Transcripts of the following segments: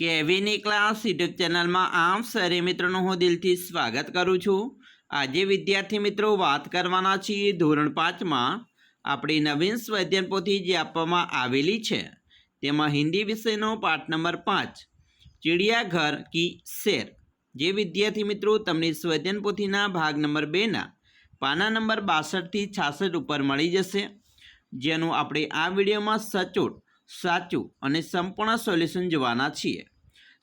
કેવીની class YouTube ચેનલમાં આમ સરે મિત્રોનું હું દિલથી સ્વાગત કરું છું. આજે વિદ્યાર્થી મિત્રો વાત કરવાના છીએ ધોરણ પાંચમાં આપણી નવીન સ્વૈધ્યન પોથી જે આપવામાં આવેલી છે. તેમાં હિન્દી વિષયનો પાઠ નંબર પાંચ, ચિડિયાઘર કી શેર. જે વિદ્યાર્થી મિત્રો તમને સ્વૈધ્યન પોથીના ભાગ નંબર બેના પાના નંબર બાસઠથી છાસઠ ઉપર મળી જશે. જેનું આપણે આ વિડીયોમાં સચોટ, સાચું અને સંપૂર્ણ સોલ્યુશન જોવાના છીએ.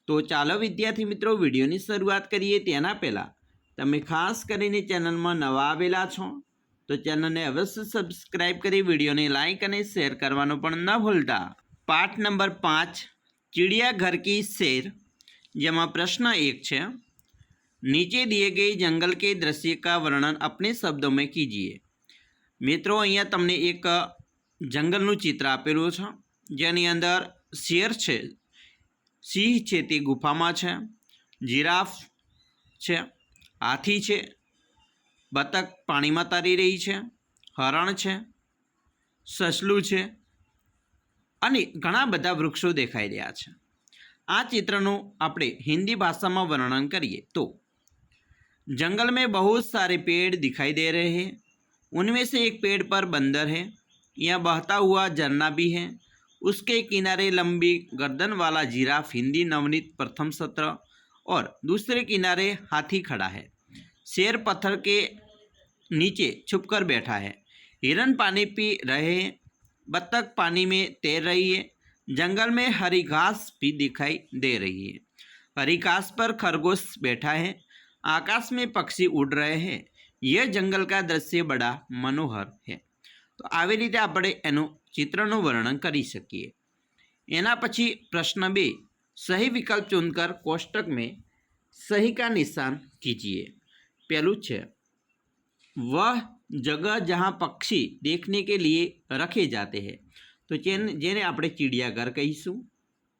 તો ચાલો વિદ્યાર્થી મિત્રો, વિડીયોની શરૂઆત કરીએ તેના પહેલાં. તમે ખાસ કરીને ચેનલમાં નવા આવેલા છો, તો ચેનલને અવશ્ય સબસ્ક્રાઈબ કરી વિડીયોને લાઇક અને શેર કરવાનો પણ ન ભૂલતા. પાઠ નંબર પાંચ ચિડિયાઘર કી શેર, જેમાં પ્રશ્ન એક છે, નીચે દીએ ગઈ જંગલ કે દ્રશ્ય કા વર્ણન અપને શબ્દોમાં કીજીએ. મિત્રો, અહીંયા તમને એક જંગલનું ચિત્ર આપેલું છે, જેની અંદર શેર છે. સિંહ છે તે ગુફામાં છે જીરાફ છે હાથી છે બતક પાણીમાં તરી રહી છે હરણ છે સસલું છે અને ઘણા બધા વૃક્ષો દેખાઈ રહ્યા છે આ ચિત્રનું આપણે હિન્દી ભાષામાં વર્ણન કરીએ તો जंगल में बहुत सारे पेड़ दिखाई दे रहे हैं उनमें से एक पेड़ पर बंदर है यह बहता हुआ झरना भी है उसके किनारे लंबी गर्दन वाला जिराफ हिंदी नवनीत प्रथम सत्र और दूसरे किनारे हाथी खड़ा है शेर पत्थर के नीचे छुपकर बैठा है हिरन पानी पी रहे हैं बत्तख पानी में तैर रही है जंगल में हरी घास भी दिखाई दे रही है हरी घास पर खरगोश बैठा है आकाश में पक्षी उड़ रहे हैं यह जंगल का दृश्य बड़ा मनोहर है તો આવી રીતે આપણે એનું चित्र नर्णन कर सकी प्रश्न बे सही विकल्प चुनकर कोष्टक में सही का निशान कीजिए पहलू है वह जगह जहाँ पक्षी देखने के लिए रखे जाते हैं तो चेन जेने आप चिड़ियाघर कही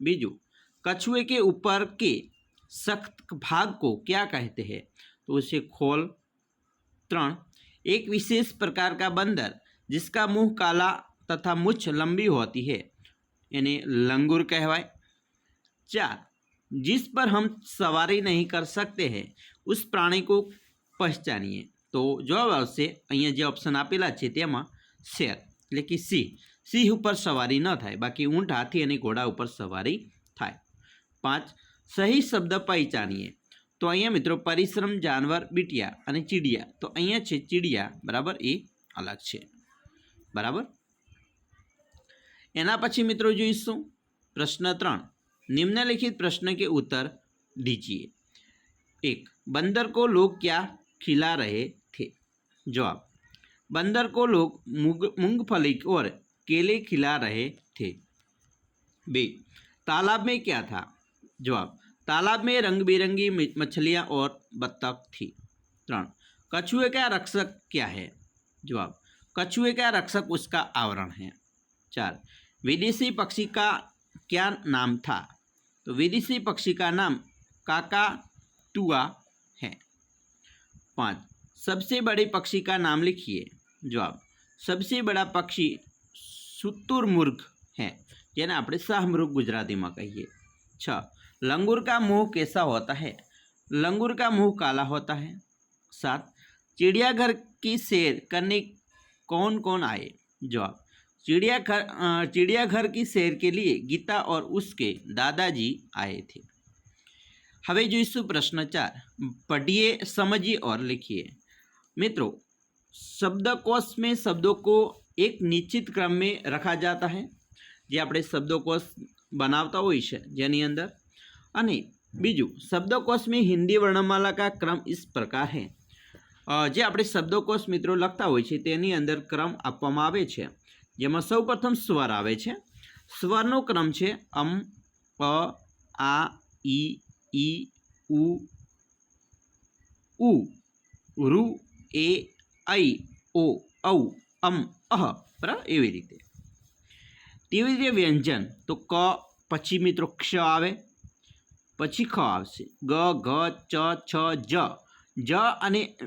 बीजू कछुए के ऊपर के सख्त भाग को क्या कहते हैं तो उसे खोल त्रण एक विशेष प्रकार का बंदर जिसका मुँह काला तथा मुछ लंबी होती है इन्हें लंगूर कहवाय चार जिस पर हम सवारी नहीं कर सकते हैं उस प्राणी को पहचानिए તો જવાબ આવશે અહીંયા જે ઓપ્શન આપેલા છે તેમાં શેર એટલે કે સિંહ સિંહ ઉપર સવારી ન થાય બાકી ઊંટ હાથી અને ઘોડા ઉપર સવારી થાય પાંચ સહી શબ્દ પહેચાનીએ તો અહીંયા મિત્રો પરિશ્રમ જાનવર બીટિયા અને ચીડિયા તો અહીંયા છે ચીડિયા બરાબર એ અલગ છે બરાબર એના પછી મિત્રો જોઈશું પ્રશ્ન ત્રણ નિમ્નલિખિત પ્રશ્ન કે ઉત્તર दीजिए एक बंदर को लोग क्या खिला रहे थे जवाब बंदर को लोग मूंग मूंगफली और केले खिला रहे थे बे तालाब में क्या था जवाब तालाब में रंग बिरंगी मि- मछलियाँ और बत्तख थी त्रण कछुए का रक्षक क्या है जवाब कछुए का रक्षक उसका आवरण है चार विदेशी पक्षी का क्या नाम था तो विदेशी पक्षी का नाम काका टुआ है पाँच सबसे बड़े पक्षी का नाम लिखिए जवाब सबसे बड़ा पक्षी शुतुरमुर्ग है જેને આપણે શાહમૃગ ગુજરાતીમાં કહીએ છ लंगूर का मुंह कैसा होता है लंगूर का मुंह काला होता है सात चिड़ियाघर की सैर करने कौन कौन आए जवाब चिड़ियाघर अ, चिड़ियाघर की सैर के लिए गीता और उसके दादाजी आए थे હવે જોઈશું પ્રશ્ન ચાર पढ़िए समझिए और लिखिए मित्रों शब्दकोश में शब्दों को एक निश्चित क्रम में रखा जाता है જે આપણે શબ્દકોશ બનાવતા હોય છે જેની અંદર અને બીજું શબ્દકોશ में हिंदी वर्णमाला का क्रम इस प्रकार है અ, જે આપણે શબ્દકોશ મિત્રો લખતા હોય છે તેની અંદર ક્રમ આપવામાં આવે છે જેમાં સૌપ્રથમ સ્વર આવે છે. સ્વરનો ક્રમ છે અમ અ આ, ઈ ઈ, ઉ ઉ, રુ, એ, ઐ, ઓ, ઔ, અમ, અહ, બરાબર? એવી રીતે. તેવી રીતે વ્યંજન. તો ક, પછી મિત્રો ક્ષ આવે. પછી ખ આવશે. ગ, ઘ, ચ, છ, જ. જ અને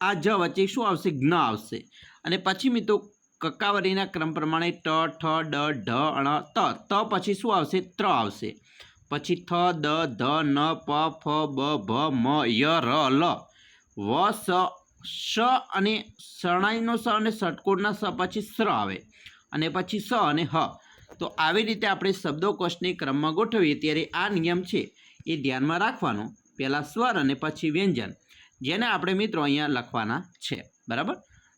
આ જ વચ્ચે શું આવશે? જ્ઞ આવશે. અને પછી મિત્રો કકાવરીના ક્રમ પ્રમાણે ટ, ઠ, ડ, ઢ, અણ, ત. ત પછી શું આવશે? ત્ર આવશે. પછી થ, દ, ધ, ન, પ, ફ, બ, ભ, મ, ય, ર, લ. વ, સ શ અને શરણાઈનો સ અને ષટકોણના સ પછી સ્ર આવે. અને પછી સ અને હ. તો આવી રીતે આપણે શબ્દોકોશને ક્રમમાં ગોઠવીએ ત્યારે આ નિયમ છે એ ધ્યાનમાં રાખવાનો. પહેલાં સ્વર અને પછી વ્યંજન. જેને આપણે મિત્રો અહીંયા લખવાના છે. બરાબર?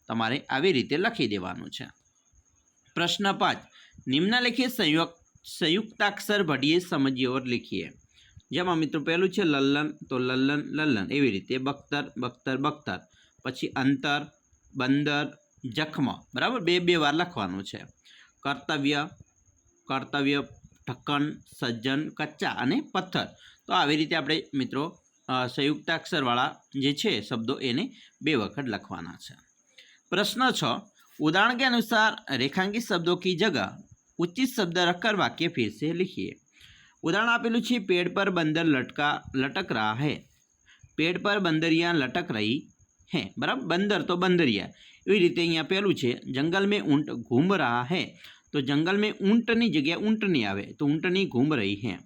તમારે આવી રીતે લખી દેવાનું છે. પ્રશ્ન પાંચ. નિમ્નલિખિત સંયુક્ત સંયુક્તાક્ષર ભડીએ સમજીએ ઓર લીખીએ. જેમાં મિત્રો પહેલું છે લલ્લન, તો લલ્લન લલ્લન. એવી રીતે બખ્તર બખ્તર બખ્તર. પછી અંતર, બંદર, જખમ. બરાબર? બે બે વાર લખવાનું છે. કર્તવ્ય કર્તવ્ય ઢક્કન સજ્જન, કચ્ચા અને પથ્થર. તો આવી રીતે આપણે મિત્રો સંયુક્તાક્ષરવાળા જે છે શબ્દો એને બે વખત લખવાના છે. प्रश्न छ, उदाहरण के अनुसार रेखांकित शब्दों की जगह उचित शब्द रखकर वाक्य फिर से लिखिए। उदाहरण आप लुच्छी पेड़ पर बंदर लटका, लटक रहा है। पेड़ पर बंदरियाँ लटक रही हैं, बराबर? बंदर तो बंदरिया। इस रीते यहाँ पे लुच्छे जंगल में ऊँट घूम रहा है तो जंगल में ऊँटनी जगह ऊँट नहीं आए तो ऊँट नहीं घूम रही है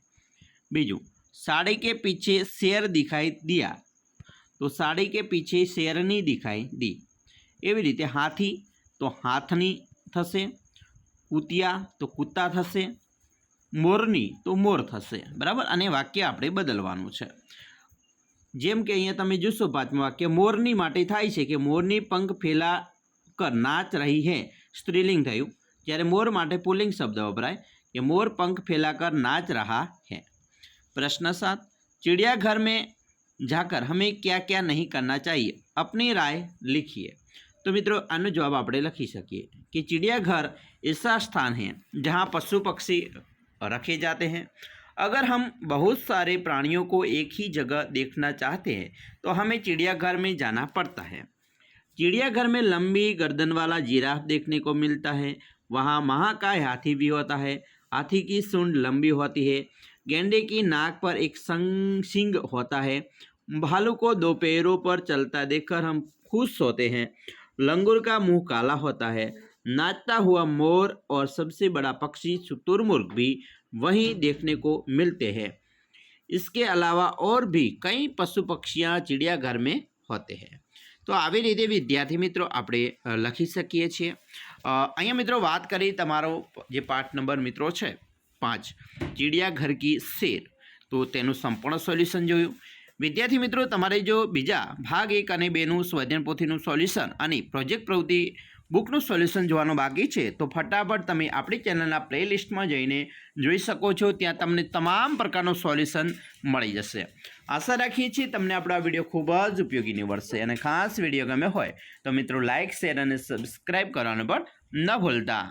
बीजू साड़ी के पीछे शेर दिखाई दिया तो साड़ी के पीछे शेरनी दिखाई दी એવી રીતે હાથી તો હાથની થશે કૂતિયા તો કૂતા થશે મોરની તો મોર થશે બરાબર અને વાક્ય આપણે બદલવાનું છે જેમ કે અહીંયા તમે જોશો પાંચમું વાક્ય મોરની માટે થાય છે કે મોરની પંખ ફેલા કર નાચ રહી હે સ્ત્રીલિંગ થયું જ્યારે મોર માટે પુલ્લિંગ શબ્દ વપરાય કે મોર પંખ ફેલાકર નાચ રહા है प्रश्न सात चिड़ियाघर में जाकर हमें क्या क्या नहीं करना चाहिए अपनी राय लिखिए तो मित्रों आनो जवाब આપણે લખી શકીએ कि चिड़ियाघर ऐसा स्थान है जहाँ पशु पक्षी रखे जाते हैं अगर हम बहुत सारे प्राणियों को एक ही जगह देखना चाहते हैं तो हमें चिड़ियाघर में जाना पड़ता है चिड़ियाघर में लंबी गर्दन वाला जिराफ देखने को मिलता है वहाँ महाकाय हाथी भी होता है हाथी की सूंड लंबी होती है गेंडे की नाक पर एक संग सिंग होता है भालू को दो पैरों पर चलता देखकर हम खुश होते हैं लंगूर का मुंह काला होता है नाचता हुआ मोर और सबसे बड़ा पक्षी शुतुरमुर्ग भी वहीं देखने को मिलते हैं इसके अलावा और भी कई पशु पक्षियाँ चिड़ियाघर में होते हैं તો આવી રીતે વિદ્યાર્થી મિત્રો આપણે અ, લખી શકીએ છીએ અ, અહીંયા મિત્રો વાત કરી તમારો જે પાઠ નંબર મિત્રો છે પાંચ ચિડિયાઘર કી શેર તો તેનું સંપૂર્ણ સોલ્યુશન જોયું વિદ્યાર્થી મિત્રો, તમારે જો બીજા ભાગ એક અને બેનું સ્વજન પોથીનું સોલ્યુશન અને પ્રોજેક્ટ પ્રવૃત્તિ બુકનું સોલ્યુશન જોવાનું બાકી છે, તો ફટાફટ તમે આપણી ચેનલના પ્લેલિસ્ટમાં જઈને જોઈ શકો છો. ત્યાં તમને તમામ પ્રકારનું સોલ્યુશન મળી જશે. આશા રાખીએ છીએ તમને આપણો આ વીડિયો ખૂબ જ ઉપયોગી નીવડશે અને ખાસ વીડિયો ગમે હોય તો મિત્રો લાઇક શેર અને સબસ્ક્રાઈબ કરવાનું પણ ન ભૂલતા.